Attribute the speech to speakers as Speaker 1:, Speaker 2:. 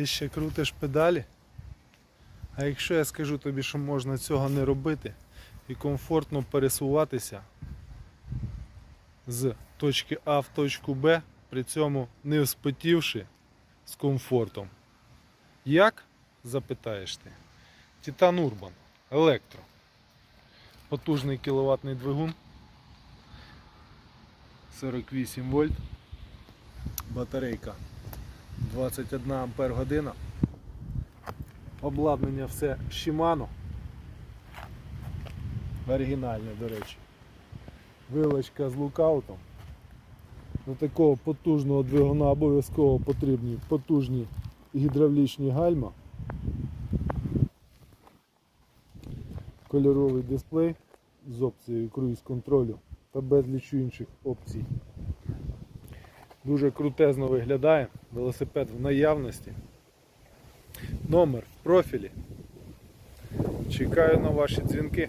Speaker 1: Ти ще крутиш педалі? А якщо я скажу тобі, що можна цього не робити і комфортно пересуватися з точки А в точку Б, при цьому не вспотівши з комфортом. Як? Запитаєш ти. Титан Урбан. Електро. Потужний кіловатний двигун. 48 вольт. Батарейка 21 ампер година. Обладнання все Shimano. Оригінальне, до речі. Вилочка з лукаутом. До такого потужного двигуна обов'язково потрібні потужні гідравлічні гальма. Кольоровий дисплей з опцією круїз контролю та безліч інших опцій. Дуже крутезно виглядає. Велосипед в наявності. Номер в профілі. Чекаю на ваші дзвінки.